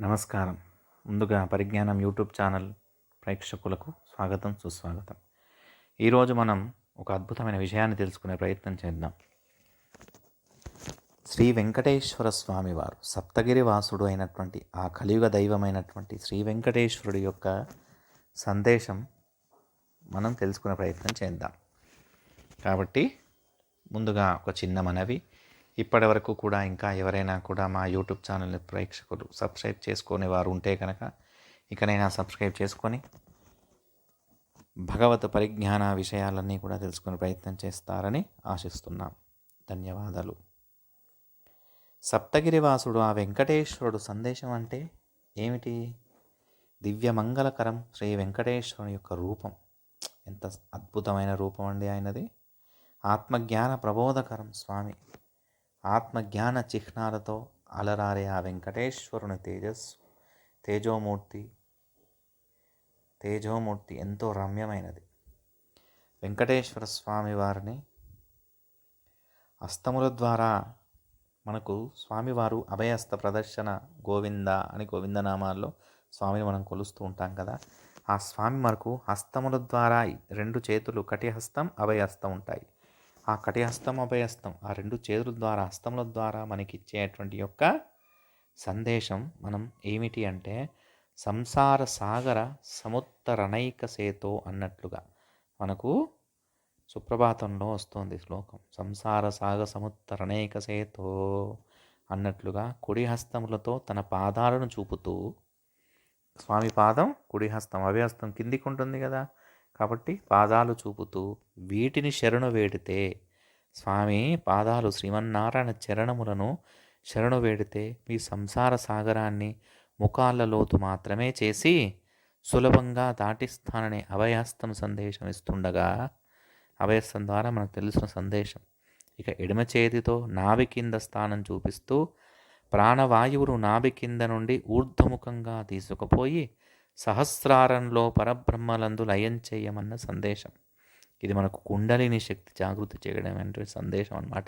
నమస్కారం. ముందుగా పరిజ్ఞానం యూట్యూబ్ ఛానల్ ప్రేక్షకులకు స్వాగతం సుస్వాగతం. ఈరోజు మనం ఒక అద్భుతమైన విషయాన్ని తెలుసుకునే ప్రయత్నం చేద్దాం. శ్రీ వెంకటేశ్వర స్వామి వారు సప్తగిరి వాసుడు అయినటువంటి ఆ కలియుగ దైవమైనటువంటి శ్రీ వెంకటేశ్వరుడి యొక్క సందేశం మనం తెలుసుకునే ప్రయత్నం చేద్దాం. కాబట్టి ముందుగా ఒక చిన్న మనవి ఇప్పటి వరకు కూడా ఇంకా ఎవరైనా కూడా మా యూట్యూబ్ ఛానల్ ప్రేక్షకులు సబ్స్క్రైబ్ చేసుకునే వారు ఉంటే కనుక ఇకనైనా సబ్స్క్రైబ్ చేసుకొని భగవత్ పరిజ్ఞాన విషయాలన్నీ కూడా తెలుసుకునే ప్రయత్నం చేస్తారని ఆశిస్తున్నాం. ధన్యవాదాలు. సప్తగిరివాసుడు ఆ వెంకటేశ్వరుడు సందేశం అంటే ఏమిటి? దివ్యమంగళకరం శ్రీ వెంకటేశ్వరుని యొక్క రూపం. ఎంత అద్భుతమైన రూపం అండి ఆయనది. ఆత్మజ్ఞాన ప్రబోధకరం స్వామి. ఆత్మజ్ఞాన చిహ్నాలతో అలరారే ఆ వెంకటేశ్వరుని తేజస్సు. తేజోమూర్తి తేజోమూర్తి ఎంతో రమ్యమైనది. వెంకటేశ్వర స్వామి వారిని అస్తముల ద్వారా మనకు స్వామివారు అభయహస్త ప్రదర్శన గోవింద అని గోవిందనామాల్లో స్వామిని మనం కొలుస్తూ ఉంటాం కదా. ఆ స్వామి మనకు హస్తముల ద్వారా రెండు చేతులు కటిహస్తం అభయహస్తం ఉంటాయి. ఆ కటిహస్తం అభయహస్తం ఆ రెండు చేతుల ద్వారా హస్తముల ద్వారా మనకి ఇచ్చేటువంటి యొక్క సందేశం మనం ఏమిటి అంటే సంసార సాగర సముత్తరణైక సేతో అన్నట్లుగా మనకు సుప్రభాతంలో వస్తుంది శ్లోకం. సంసార సాగ సముత్తరణైక సేతో అన్నట్లుగా కుడి హస్తములతో తన పాదాలను చూపుతూ స్వామి పాదం కుడి హస్తం అభయహస్తం కిందికి ఉంటుంది కదా కాబట్టి పాదాలు చూపుతూ వీటిని శరణు వేడితే స్వామి పాదాలు శ్రీమన్నారాయణ చరణములను శరణు వేడితే మీ సంసార సాగరాన్ని ముఖాల లోతు మాత్రమే చేసి సులభంగా దాటిస్తాననే అభయాస్తం సందేశం ఇస్తుండగా అభయస్థం ద్వారా మనకు తెలిసిన సందేశం. ఇక ఎడమ చేతితో నాభి కింద స్థానం చూపిస్తూ ప్రాణవాయువును నాభి కింద నుండి ఊర్ధముఖంగా తీసుకుపోయి సహస్రారంలో పరబ్రహ్మలందు లయం చేయమన్న సందేశం. ఇది మనకు కుండలిని శక్తి జాగృతి చేయడం అంటే సందేశం అన్నమాట.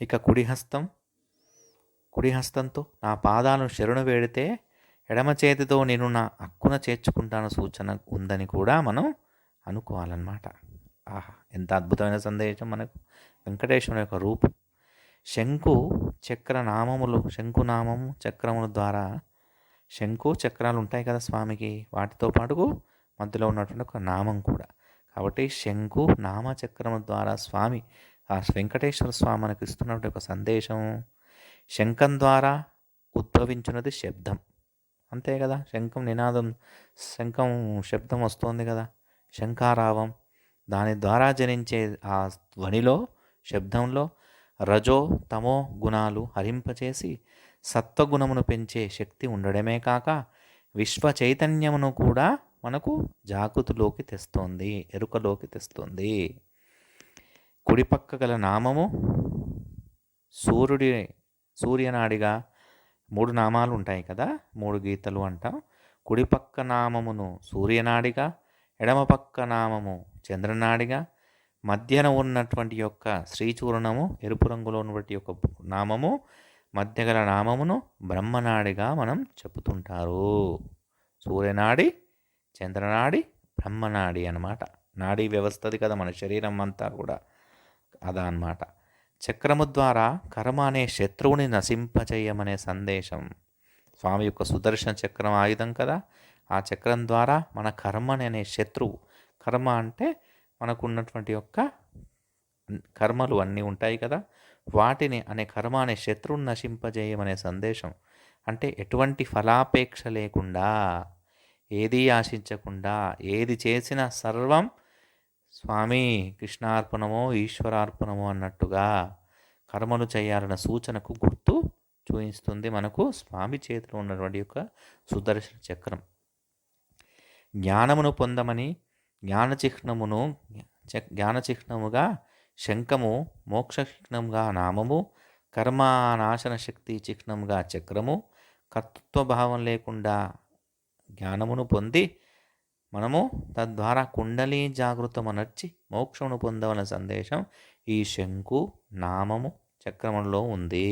ఇక కుడిహస్తం కుడిహస్తంతో నా పాదాలను శరణు వేడితే ఎడమ చేతితో నేను నా అక్కున చేర్చుకుంటాను సూచన ఉందని కూడా మనం అనుకోవాలన్నమాట. ఆహా ఎంత అద్భుతమైన సందేశం మనకు. వెంకటేశ్వరుని యొక్క రూపం. శంకు చక్ర నామములు శంకునామము చక్రముల ద్వారా శంకు చక్రాలు ఉంటాయి కదా స్వామికి వాటితో పాటు మధ్యలో ఉన్నటువంటి ఒక నామం కూడా. కాబట్టి శంకు నామచక్రం ద్వారా స్వామి ఆ వెంకటేశ్వర స్వామి మనకు ఇస్తున్నటువంటి ఒక సందేశం శంఖం ద్వారా ఉద్భవించినది శబ్దం. అంతే కదా? శంఖం నినాదం శంఖం శబ్దం వస్తుంది కదా? శంఖారావం దాని ద్వారా జనించే ఆ ధ్వనిలో శబ్దంలో రజో తమో గుణాలు హరింపచేసి సత్వగుణమును పెంచే శక్తి ఉండడమే కాక విశ్వ చైతన్యమును కూడా మనకు జాగృతిలోకి తెస్తోంది ఎరుకలోకి తెస్తుంది. కుడిపక్క గల నామము సూర్యుడి సూర్యనాడిగా మూడు నామాలు ఉంటాయి కదా మూడు గీతలు అంటాం. కుడిపక్క నామమును సూర్యనాడిగా ఎడమపక్క నామము చంద్రనాడిగా మధ్యన ఉన్నటువంటి యొక్క శ్రీచూర్ణము ఎరుపు రంగులో ఉన్నటువంటి యొక్క నామము మధ్య గల నామమును బ్రహ్మనాడిగా మనం చెప్పుతుంటారు. సూర్యనాడి చంద్రనాడి బ్రహ్మనాడి అనమాట నాడీ వ్యవస్థది కదా మన శరీరం అంతా కూడా. అదా అనమాట చక్రము ద్వారా కర్మ అనే శత్రువుని నశింపచేయమనే సందేశం. స్వామి యొక్క సుదర్శన చక్రం ఆయుధం కదా. ఆ చక్రం ద్వారా మన కర్మని అనే శత్రువు కర్మ అంటే మనకు ఉన్నటువంటి యొక్క కర్మలు అన్నీ ఉంటాయి కదా. వాటిని అనే కర్మ అనే శత్రువును నశింపజేయమనే సందేశం. అంటే ఎటువంటి ఫలాపేక్ష లేకుండా ఏది ఆశించకుండా ఏది చేసినా సర్వం స్వామి కృష్ణార్పణమో ఈశ్వరార్పణమో అన్నట్టుగా కర్మలు చేయాలన్న సూచనకు గుర్తు చూపిస్తుంది మనకు స్వామి చేతిలో ఉన్నటువంటి యొక్క సుదర్శన చక్రం. జ్ఞానమును పొందమని జ్ఞానచిహ్నమును జ్ఞానచిహ్నముగా శంఖము మోక్షచిహ్నంగా నామము కర్మానాశన శక్తి చిహ్నంగా చక్రము కర్తృత్వ భావం లేకుండా జ్ఞానమును పొంది మనము తద్వారా కుండలి జాగృతమనర్చి మోక్షమును పొందవల సందేశం ఈ శంకు నామము చక్రములో ఉంది.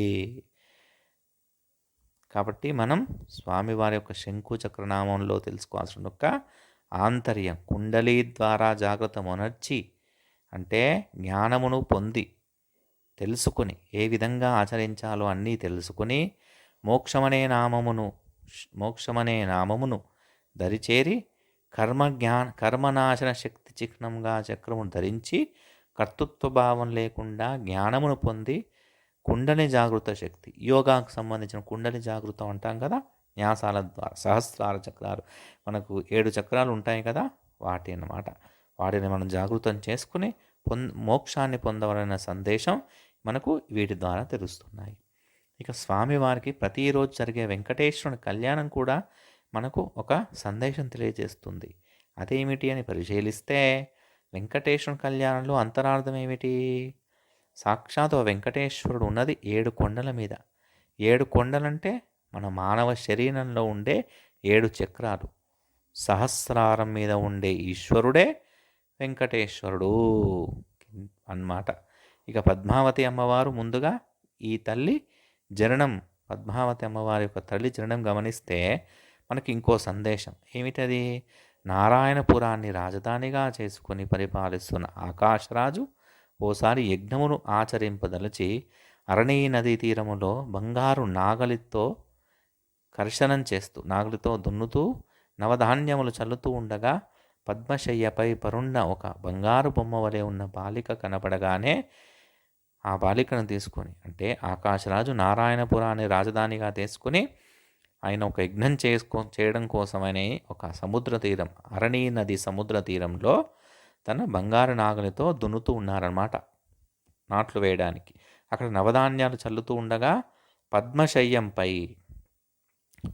కాబట్టి మనం స్వామివారి యొక్క శంకు చక్రనామంలో తెలుసుకోవాల్సిన యొక్క ఆంతర్యం కుండలి ద్వారా జాగ్రత్తమొనర్చి అంటే జ్ఞానమును పొంది తెలుసుకుని ఏ విధంగా ఆచరించాలో అన్నీ తెలుసుకుని మోక్షమనే నామమును మోక్షమనే నామమును దరిచేరి కర్మ జ్ఞాన కర్మనాశన శక్తి చిహ్నంగా చక్రమును ధరించి కర్తృత్వ భావం లేకుండా జ్ఞానమును పొంది కుండలి జాగృత శక్తి యోగాకు సంబంధించిన కుండలి జాగృతం అంటాం కదా న్యాసాల ద్వారా సహస్రాల చక్రాలు. మనకు ఏడు చక్రాలు ఉంటాయి కదా వాటి అన్నమాట. వాటిని మనం జాగృతం చేసుకుని పొంద మోక్షాన్ని పొందవలన సందేశం మనకు వీటి ద్వారా తెలుస్తున్నాయి. ఇక స్వామివారికి ప్రతిరోజు జరిగే వెంకటేశ్వరుని కళ్యాణం కూడా మనకు ఒక సందేశం తెలియజేస్తుంది. అదేమిటి అని పరిశీలిస్తే వెంకటేశ్వరుని కళ్యాణంలో అంతరార్థం ఏమిటి? సాక్షాత్ వెంకటేశ్వరుడు ఉన్నది ఏడు కొండల మీద. ఏడు కొండలంటే మన మానవ శరీరంలో ఉండే ఏడు చక్రాలు. సహస్రారం మీద ఉండే ఈశ్వరుడే వెంకటేశ్వరుడు అన్నమాట. ఇక పద్మావతి అమ్మవారు ముందుగా ఈ తల్లి జననం పద్మావతి అమ్మవారి యొక్క తల్లి జననం గమనిస్తే మనకి ఇంకో సందేశం. ఏమిటది? నారాయణపురాన్ని రాజధానిగా చేసుకుని పరిపాలిస్తున్న ఆకాశరాజు ఓసారి యజ్ఞమును ఆచరింపదలచి అరణీ నదీ తీరములో బంగారు నాగలితో కర్షణం చేస్తూ నాగలితో దున్నుతూ నవధాన్యములు చల్లుతూ ఉండగా పద్మశయ్యపై పరున్న ఒక బంగారు బొమ్మ వలె ఉన్న బాలిక కనపడగానే ఆ బాలికను తీసుకొని అంటే ఆకాశరాజు నారాయణపురాన్ని రాజధానిగా తీసుకుని ఆయన ఒక యజ్ఞం చేసుకో చేయడం కోసమని ఒక సముద్ర తీరం అరణీ నది సముద్ర తీరంలో తన బంగారు నాగలితో దున్నుతూ ఉన్నారన్నమాట నాట్లు వేయడానికి. అక్కడ నవధాన్యాలు చల్లుతూ ఉండగా పద్మశయ్యంపై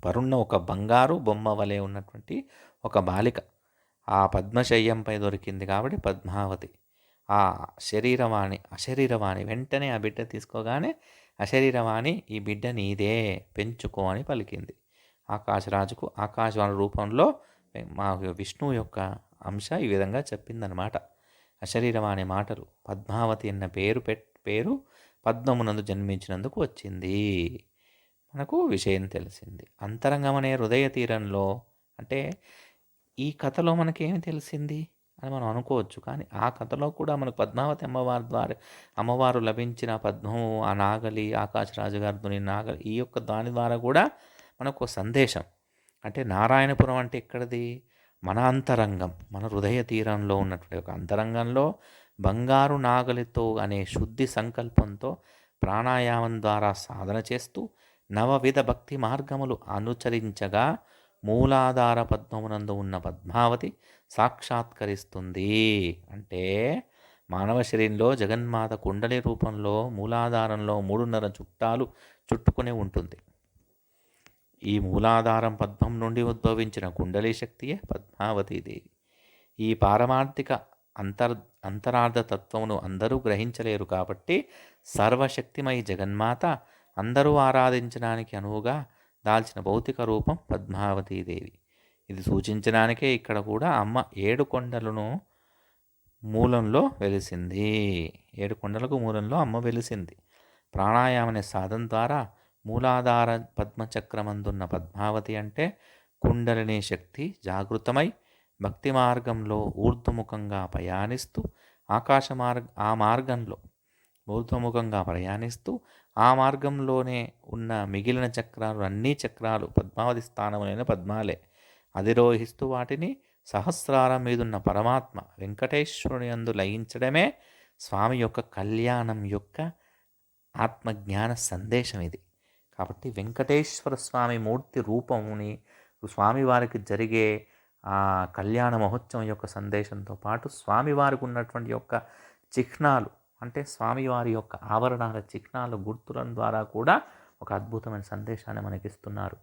పరున్న ఒక బంగారు బొమ్మ వలె ఉన్నటువంటి ఒక బాలిక. ఆ పద్మశయ్యంపై దొరికింది కాబట్టి పద్మావతి. ఆ శరీరవాణి అశరీరవాణి వెంటనే ఆ బిడ్డ తీసుకోగానే అశరీరవాణి ఈ బిడ్డ నీదే పెంచుకో అని పలికింది. ఆకాశరాజుకు ఆకాశవాణి రూపంలో మా విష్ణువు యొక్క అంశ ఈ విధంగా చెప్పిందనమాట అశరీరవాణి మాటలు పద్మావతి అన్న పేరు పెట్ పేరు పద్మమునందు జన్మించినందుకు వచ్చింది. మనకు విషయం తెలిసింది. అంతరంగమనే హృదయ తీరంలో అంటే ఈ కథలో మనకేమి తెలిసింది? అని మనం అనుకోవచ్చు. కానీ ఆ కథలో కూడా మనకు పద్మావతి అమ్మవారి ద్వారా అమ్మవారు లభించిన పద్మము ఆ నాగలి ఆకాశరాజు గారి నాగలి ఈ యొక్క దాని ద్వారా కూడా మనకు సందేశం. అంటే నారాయణపురం అంటే ఎక్కడిది? మన అంతరంగం మన హృదయ తీరంలో ఉన్నటువంటి ఒక అంతరంగంలో బంగారు నాగలితో అనే శుద్ధి సంకల్పంతో ప్రాణాయామం ద్వారా సాధన చేస్తూ నవవిధ భక్తి మార్గములు అనుచరించగా మూలాధార పద్మమునందు ఉన్న పద్మావతి సాక్షాత్కరిస్తుంది. అంటే మానవ శరీరంలో జగన్మాత కుండలి రూపంలో మూలాధారంలో మూడున్నర చుట్టాలు చుట్టుకునే ఉంటుంది. ఈ మూలాధారం పద్మం నుండి ఉద్భవించిన కుండలి శక్తియే పద్మావతీదేవి. ఈ పారమార్థిక అంతర్ అంతరార్థ తత్వమును అందరూ గ్రహించలేరు కాబట్టి సర్వశక్తిమై జగన్మాత అందరూ ఆరాధించడానికి అనువుగా దాల్చిన భౌతిక రూపం పద్మావతీదేవి ఇది సూచించడానికే ఇక్కడ కూడా అమ్మ ఏడు కొండలను మూలంలో వెలిసింది. ఏడు కొండలకు మూలంలో అమ్మ వెలిసింది. ప్రాణాయామనే సాధన ద్వారా మూలాధార పద్మచక్రమందున్న పద్మావతి అంటే కుండలిని శక్తి జాగృతమై భక్తి మార్గంలో ఊర్ధ్వముఖంగా ప్రయాణిస్తూ ఆకాశ మార్గ ఆ మార్గంలో ఊర్ధ్వముఖంగా ప్రయాణిస్తూ ఆ మార్గంలోనే ఉన్న మిగిలిన చక్రాలు అన్ని చక్రాలు పద్మావతి స్థానములైన పద్మాలే. అధిరోహిస్తూ వాటిని సహస్రారం మీదున్న పరమాత్మ వెంకటేశ్వరుని అందు లయించడమే స్వామి యొక్క కళ్యాణం యొక్క ఆత్మజ్ఞాన సందేశం ఇది. కాబట్టి వెంకటేశ్వర స్వామి మూర్తి రూపముని స్వామివారికి జరిగే ఆ కళ్యాణ మహోత్సవం యొక్క సందేశంతో పాటు స్వామివారికి ఉన్నటువంటి యొక్క చిహ్నాలు అంటే స్వామివారి యొక్క ఆవరణాల చిహ్నాలు గుర్తుల ద్వారా కూడా ఒక అద్భుతమైన సందేశాన్ని మనకిస్తున్నారు.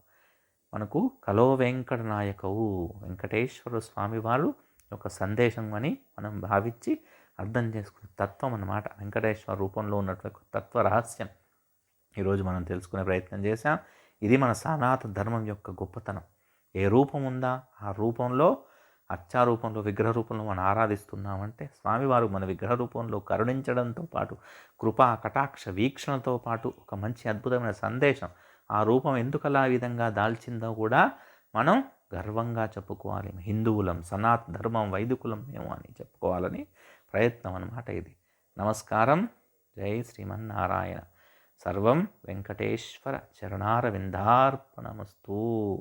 మనకు కలో వెంకట నాయకవు వెంకటేశ్వర స్వామివారు యొక్క సందేశం అని మనం భావించి అర్థం చేసుకునే తత్వం అన్నమాట. వెంకటేశ్వర రూపంలో ఉన్నటువంటి తత్వ రహస్యం. ఈరోజు మనం తెలుసుకునే ప్రయత్నం చేశాం. ఇది మన సనాతన ధర్మం యొక్క గొప్పతనం. ఏ రూపం ఉందా? ఆ రూపంలో అర్చారూపంలో విగ్రహ రూపంలో మనం ఆరాధిస్తున్నామంటే స్వామివారు మన విగ్రహ రూపంలో కరుణించడంతో పాటు కృపా కటాక్ష వీక్షణతో పాటు ఒక మంచి అద్భుతమైన సందేశం. ఆ రూపం ఎందుకలా విధంగా దాల్చిందో కూడా మనం గర్వంగా చెప్పుకోవాలి. హిందువులం సనాత్ ధర్మం వైదికులం మేము అని చెప్పుకోవాలని ప్రయత్నం అన్నమాట ఇది. నమస్కారం. జై శ్రీమన్నారాయణ. సర్వం వెంకటేశ్వర చరణారవిందార్పణమస్తూ.